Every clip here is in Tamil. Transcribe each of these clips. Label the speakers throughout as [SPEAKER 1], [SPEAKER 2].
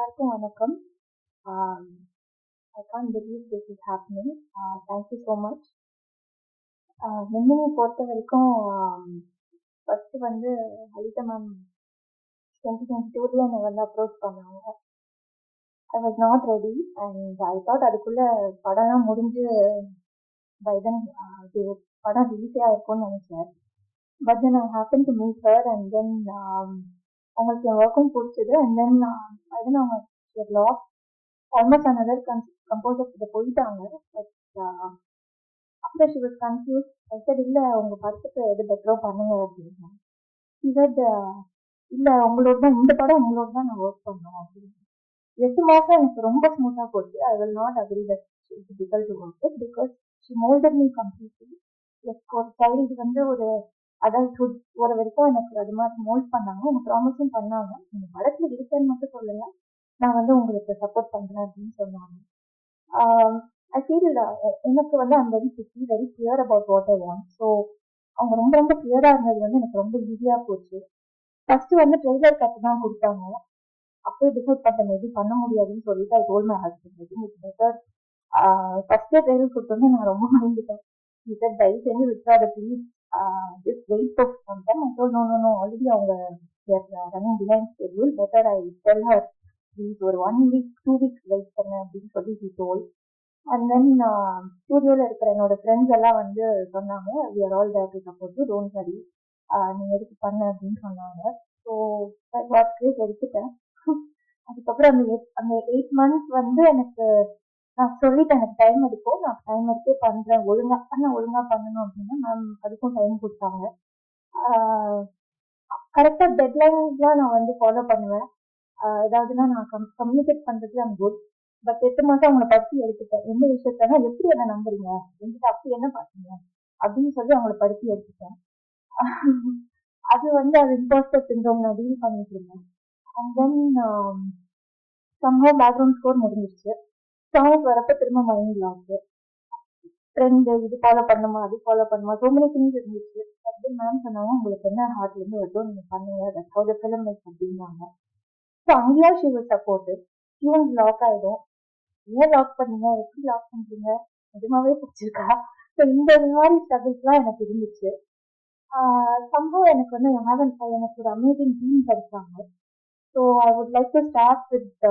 [SPEAKER 1] எல்லாருக்கும் வணக்கம். I can believe this is happening thank you so much Minmini பொறுத்த வரைக்கும் ஃபஸ்ட்டு வந்து லலிதா மேம் டுவெண்ட்டி டுவெண்ட்டி டூலேயே என்னை வந்து அப்ரோச் பண்ணாங்க. I was not ready and I thought அதுக்குள்ளே படம்லாம் முடிஞ்சு பை தென் படம் ரிலீஸே ஆயிருக்கும்னு நினைச்சேன். But then I happen to meet her and then அவங்களுக்கு என் ஒர்க்கும் பிடிச்சது. அண்ட் தென் அது அவங்க லாஸ் ஆல்மோஸ்ட் அனதர் கம்போசர் கிட்ட போயிட்டாங்க. பட் அப்புறம் ஷி வாஸ் கன்ஃபியூஸ் சார் இல்லை உங்க படத்துக்கு எது பெட்டரோ பண்ணுங்க அப்படின்னா இவட் இல்லை உங்களோட தான் இந்த படம் உங்களோட தான் நான் ஒர்க் பண்ணோம் அப்படின்னு எட்டு மாதம் எனக்கு ரொம்ப ஸ்மூத்தாக போச்சு. I will not agree that it's difficult to work because she moulded me completely like ஒரு சைல்டு வந்து ஒரு அடல்ட்ஹுட் ஒரு வரைக்கும் எனக்கு அது மாதிரி மோல்ட் பண்ணாங்க. அவங்க ப்ராமிஸும் பண்ணாங்க. நீங்க படத்துல இருக்கேன்னு மட்டும் சொல்லுங்க நான் வந்து உங்களுக்கு சப்போர்ட் பண்றேன் அப்படின்னு சொன்னாங்க. ஐ ஃபீல் எனக்கு வந்து I'm very picky very clear about what I want so அவங்க ரொம்ப ரொம்ப கிளியரா இருந்தது வந்து எனக்கு ரொம்ப ஈஸியா போச்சு. ஃபர்ஸ்ட் வந்து ட்ரெய்லர் கட்டு தான் கொடுத்தாங்க. அப்படியே டிசைட் பண்ண எதுவும் பண்ண முடியாதுன்னு சொல்லிட்டு I told my husband it's better ஃபர்ஸ்டே ட்ரெய்லர் கொடுத்தோன்னே நான் ரொம்ப மறந்துட்டேன். சார் தயவு செஞ்சு விட்டுறாத please just wait for some time I told no no no already அவங்க running behind schedule better I tell her please ஒரு one week two weeks wait பண்ண அப்படின்னு சொல்லி ஹி டோல் அண்ட் தென் ஸ்டூடியோவில் இருக்கிற என்னோட ஃப்ரெண்ட்ஸ் எல்லாம் வந்து சொன்னாங்க we are all that to support to don't worry நீங்க எடுத்து பண்ண அப்படின்னு சொன்னாங்க. ஸோ வாட் கிரேட் எடுத்துட்டேன். அதுக்கப்புறம் அந்த எயிட் அந்த எயிட் மந்த்ஸ் வந்து எனக்கு நான் சொல்லிட்டேன் எனக்கு டைம் எடுக்கும் நான் டைம் எடுத்தே பண்றேன். ஒழுங்கா நான் ஒழுங்கா பண்ணணும் அப்படின்னா மேம் அதுக்கும் டைம் கொடுத்தாங்க. கரெக்டா டெட்லைன்ஸ்லாம் நான் வந்து ஃபாலோ பண்ணுவேன். ஏதாவதுன்னா நான் கம் கம்யூனிகேட் பண்றது ஐம் குட் பட் எட்டு மாசம் அவங்கள பத்தி எடுத்துட்டேன் எந்த விஷயத்தனா எப்படி என்ன நம்புறீங்க? எங்கிட்ட அப்படி என்ன பாத்தீங்க அப்படின்னு சொல்லி அவங்கள படுத்தி எடுத்துட்டேன் அது வந்து அது இம்பாஸ்டர் சிண்ட்ரோம் நான் டீல் பண்ணிட்டு இருந்தேன். And then somehow background score முடிஞ்சிருச்சு. சாங்ஸ் வரப்ப திரும்ப மைண்ட் லாஸ் ட்ரெண்ட் இது ஃபாலோ பண்ணுமா அது ஃபாலோ பண்ணுமா சோ மெனி திங்ஸ் இருந்துச்சு. அப்படி மேம் சொன்னாங்க உங்களுக்கு என்ன ஹார்ட்ல இருந்து வருதோ நீங்க பண்ணுங்க that's how the film make அப்படின்னாங்க. ஸோ அங்கேயா she will support tunes lock ஆயிடும். ஏன் லாக் பண்ணீங்க? எப்படி லாக் பண்றீங்க? நிஜமாவே பிடிச்சிருக்கா? ஸோ இந்த மாதிரி ஸ்ட்ரகிள்ஸ்லாம் எனக்கு இருந்துச்சு. சம்பவம் எனக்கு வந்து ஹேவன் எனக்கு ஒரு அமேசிங் டீம் கிடைச்சாங்க so I would like to start with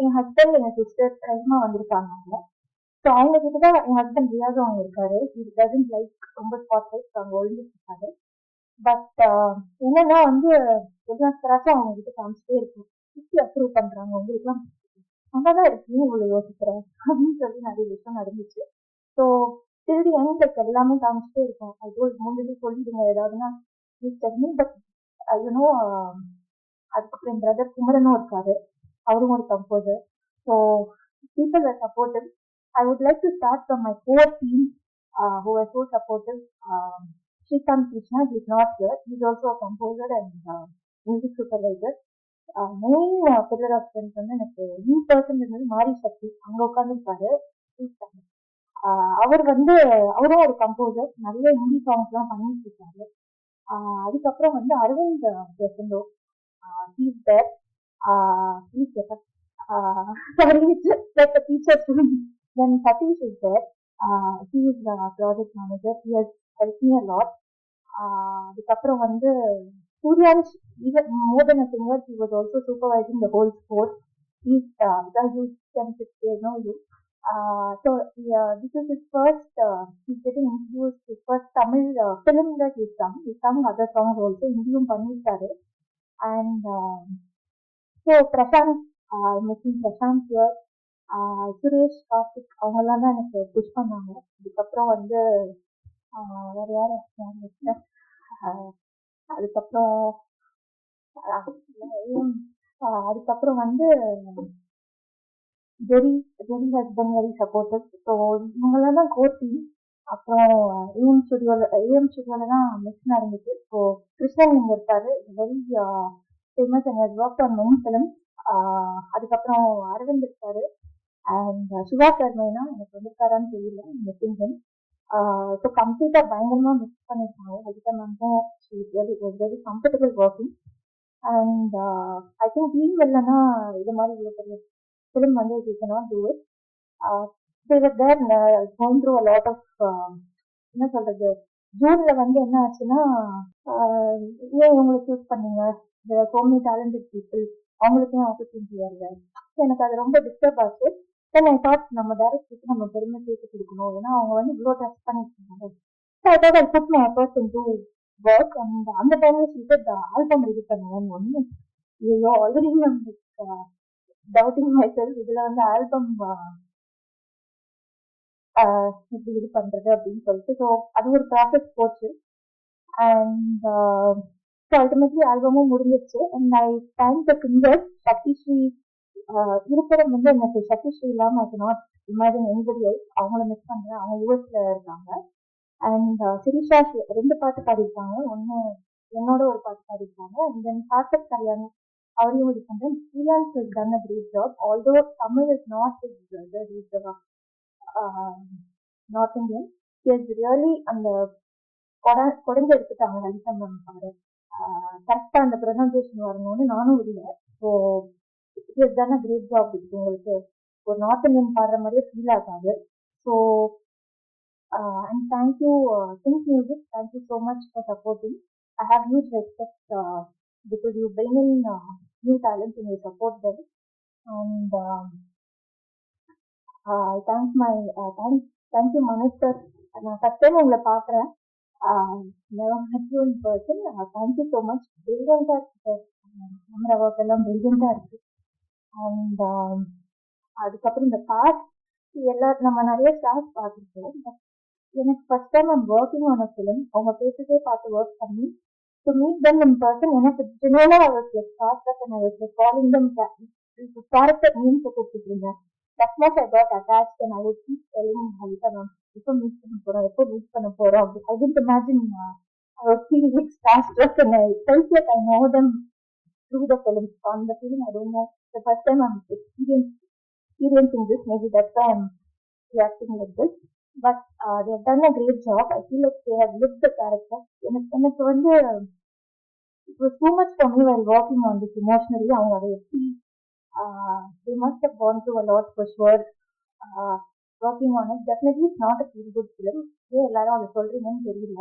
[SPEAKER 1] N husband என் சிஸ்டர் கைமா வந்திருக்காங்க. ஸோ அவங்க கிட்ட தான் என் ஹஸ்பண்ட் ரியாஸும் அவங்க இருக்காரு இது டசன்ட் லைக் ரொம்ப ஸ்பாட் லைக் அவங்க ஒழிஞ்சிட்டு இருக்காரு பட் என்னன்னா வந்து எல்லா அவங்க கிட்ட காமிச்சிட்டே இருக்கும் எப்படி அப்ரூவ் பண்றாங்க? உங்களுக்குலாம் அங்கதான் இருக்கு இவ்வளோ யோசிக்கிறேன் அப்படின்னு சொல்லி நிறைய விஷயம் நடந்துச்சு. ஸோ திருடி எனக்கு எல்லாமே காமிச்சிட்டே இருக்கேன் டோல் முன்னாடி சொல்லிடுங்க ஏதாவதுன்னா பட் யூனோ அதுக்கப்புறம் என் பிரதர் குமரனும் இருக்காரு. அவரும் ஒரு composer so people are supportive I would like to start from my four team who are so supportive Srikanth Krishna is not here is also a composer and music supervisor main pillar of strength வந்து எனக்கு நியூ பர்சன் இருந்தது மாரி சக்தி. அங்கே உட்காந்துருக்காரு uh, அவர் வந்து அவரும் ஒரு கம்போசர் நிறைய ஹிந்தி சாங்ஸ்லாம் பண்ணிட்டு இருக்காரு. Uh, அதுக்கப்புறம் வந்து Aravind Prasanto he's there uh, please get up. Uh, sorry, just let the teacher to me. Then Satish is there. Uh, he is the project manager. He has helped me a lot. அதுக்கப்புறம் வந்து Suryansh even more than a singer he was also supervising the whole sport he's uh, the youth can they know you uh, so yeah, this is his first uh, he's getting introduced his first Tamil uh, film that he's done he sung other songs also இந்தியும் பண்ணியிருக்காரு and uh, so Prashanth missing Prashanth sir Suresh Karthik அவங்கெல்லாம் தான் எனக்கு புஷ் பண்ணாங்க அதுக்கப்புறம் வந்து வேற யார் அதுக்கப்புறம் அதுக்கப்புறம் வந்து Jerry Jerry husband very supportive so இவங்களாம் தான் கோர்த்தி அப்புறம் ஏஎம் ஸ்டுடியோவில் ஏஎம் ஸ்டுடியோவில் தான் மிக்ஸ் நடந்துச்சு ஸோ கிருஷ்ணன் இங்கே இருக்காரு very famous and has work on main film அதுக்கப்புறம் அரவிந்த் இருக்காரு. அண்ட் சிவா சர்மைனா எனக்கு வந்திருக்காரான்னு தெரியல இந்த சிங்கன் ஸோ கம்ப்ளீட்டாக பயங்கரமாக மிஸ் பண்ணியிருக்காங்க அதுக்கு மேமும் very very comfortable working and I think team இல்லைன்னா இது மாதிரி இவ்வளோ பெரிய ஃபிலிம் வந்து you cannot not do it were there uh, through a lot of என்ன சொல்கிறது ஜூனில் வந்து என்ன ஆச்சுன்னா ஏன் இவங்களை சூஸ் பண்ணீங்க? சோ மெனி டேலண்டட் பீப்புள் அவங்களுக்கு ஆப்பர்ச்சுனிட்டி வரல எனக்கு அது ரொம்ப டிஸ்டர்ப் ஆச்சு. தென் ஐ தாட் நம்ம டேரக்டருக்கு நம்ம பெருமை சேர்த்து கொடுக்கணும். ஏன்னா அவங்க வந்து இவ்வளோ டஸ்ட் பண்ணிட்டு so I thought I put my efforts in to work and அந்த டைம்ல சொல்லிட்டு ஆல்பம் ரெடி பண்ணுவேன் ஒன்று ஐயோ ஆல்ரெடி டவுட்டிங் மை செல்ஃப் இதில் வந்து ஆல்பம் இப்படி இது பண்ணுறது அப்படின்னு சொல்லிட்டு. ஸோ அது ஒரு ப்ராசஸ் போச்சு. அண்ட் ஸோ அல்டிமேட்லி ஆல்பமும் முடிஞ்சிருச்சு. And I time the singer Shakthisree இருக்கிற வந்து எனக்கு சக்திஸ்ரீ இல்லாம ஐ நாட் இமேஜின் எனிபடி அவங்கள மிஸ் பண்ணுறேன் அவங்க யூஎஸ்ல இருக்காங்க. அண்ட் சிரிஷா ரெண்டு பாட்டு பாடியிருக்காங்க. ஒன்று என்னோட ஒரு பாட்டு பாடியிருக்காங்க. அண்ட் தென் சார்த்தக் கல்யாணம் அவரையும் இது பண்ணுறேன் freelance is done a great job although Tamil is not is is north Indian is really அந்த கொட கொடைஞ்சு எடுத்துட்டாங்க லலிதா மேம் பாரு கரெக்டாக அந்த ப்ரொனன்சியேஷன் வரணும்னு நானும் இல்லை. ஸோ இட் தானே கிரேட் ஜாப் இருக்கு உங்களுக்கு. ஒரு நார்த் இந்தியன் பாடுற மாதிரியே ஃபீல் ஆகாது. So and thank you think music thank you so much for supporting I have huge respect because you bring in new talent in you support them and I thank my thank thank you Manoj sir நான் ஃபஸ்ட் டைம் உங்களை பார்க்குறேன். Never person you thank you so much பிரில்லியண்டாக இருக்கு சார் கேமரா ஒர்க் எல்லாம் பிரில்லியண்டாக இருக்கு. அண்ட் அதுக்கப்புறம் இந்த பாஸ் எல்லா நம்ம நிறைய ஸ்டார்ஸ் பார்த்துருக்கோம். பட் எனக்கு first time I'm working on a film அவங்க பேசிட்டே பார்த்து ஒர்க் பண்ணி to meet them in person எனக்கு ஜெனரலாக அவர் was like starstruck calling I was like character மீன்ஸை கூப்பிட்டுருந்தேன் இருந்தேன் that much I got attached and I would keep telling Halika ma'am எப்போ மீட் பண்ண போறோம் எப்போ மீட் பண்ண போறோம் அப்படி I didn't imagine uh, I was feeling like starstruck and I felt like I know them through the film. On the film, I don't know. The first time I'm experiencing, experiencing this, maybe that's why I'm reacting like this. But uh, they have done a great job. I feel like they have lived the character. எனக்கு எனக்கு வந்து it was too much for me while working on this emotionally. அவங்க அதை எப்படி uh, Uh, they must have gone through a lot for sure. Uh, working on it. Definitely it's not a feel good film. ஏன் எல்லாரும் அதை சொல்றீங்கன்னு தெரியல.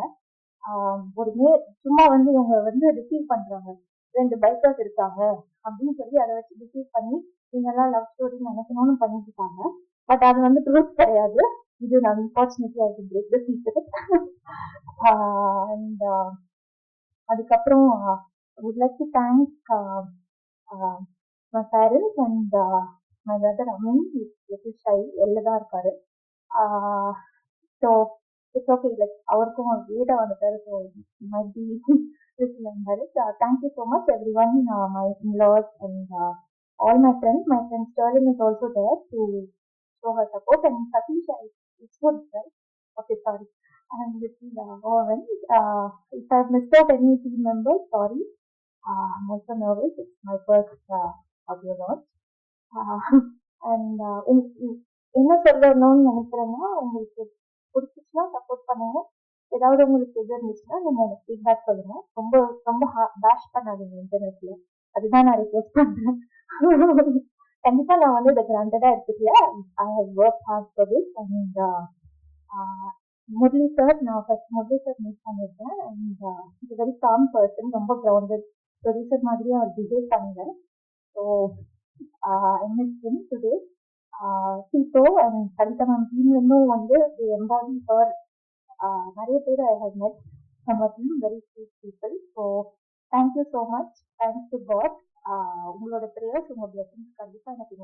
[SPEAKER 1] Um, ஒரு மே சும்மா வந்து இவங்க வந்து ரிசீவ் பண்றாங்க ரெண்டு பைக்கர்ஸ் இருக்காங்க. அப்படின்னு சொல்லி அதை வச்சு ரிசீவ் பண்ணி இவங்கெல்லாம் லவ் ஸ்டோரி நினைக்கணும்னு பண்ணிட்டு இருக்காங்க பட் அது வந்து ட்ரூத் கிடையாது. இது நான் அன்பார்ச்சுனேட்லி அது பிரேக் த சீக்ரெட் அண்ட் அதுக்கப்புறம் would like to thank my parents and my brother Ameen little shy வெளில தான் இருக்காரு ஸோ இட்ஸ் ஓகே லைக் அவருக்கும் வீட வந்துட்டாரு ஸோ மைட் பி இருந்தாரு. Thank you so much everyone my in-laws and all my friends my friend Sterlin is also there to show her support and Sathish it's good right okay sorry and this is uh, Owen. Uh, if I've missed out any team members, sorry. Uh, I'm also nervous. It's my first uh, audio and என்ன சொல்லணும்னு நினைக்கிறேன்னா உங்களுக்கு பிடிச்சிச்சுன்னா சப்போர்ட் பண்ணுங்க. ஏதாவது உங்களுக்கு இது இருந்துச்சுன்னா நீங்க எனக்கு ஃபீட்பேக் சொல்லுங்க. ரொம்ப ரொம்ப பேஷ் பண்ணாதீங்க இன்டர்நெட்ல அதுதான் நான் ரிக்வெஸ்ட் பண்றேன். கண்டிப்பா நான் வந்து இதை கிராண்டடா எடுத்துக்கல. I have work hard for this and Murali sir நான் ஃபர்ஸ்ட் முரளி சார் மீட் பண்ணியிருக்கேன். And is very calm person ரொம்ப கிரவுண்டட் ப்ரொடியூசர் மாதிரியே அவர் பிஹேவ் பண்ணல ஸோ எம்எஸ் டுடே சீட்டோ அண்ட் கவிதா மேம் டீம்லேருந்தும் வந்து எம்பாடி ஹர் நிறைய பேர் ஐ ஹவ் மெட் நம்ம team very sweet people so thank you so much thanks to god உங்களோட ப்ரேயர்ஸ் உங்கள் பிளஸிங்ஸ் கண்டிப்பாக எனக்கு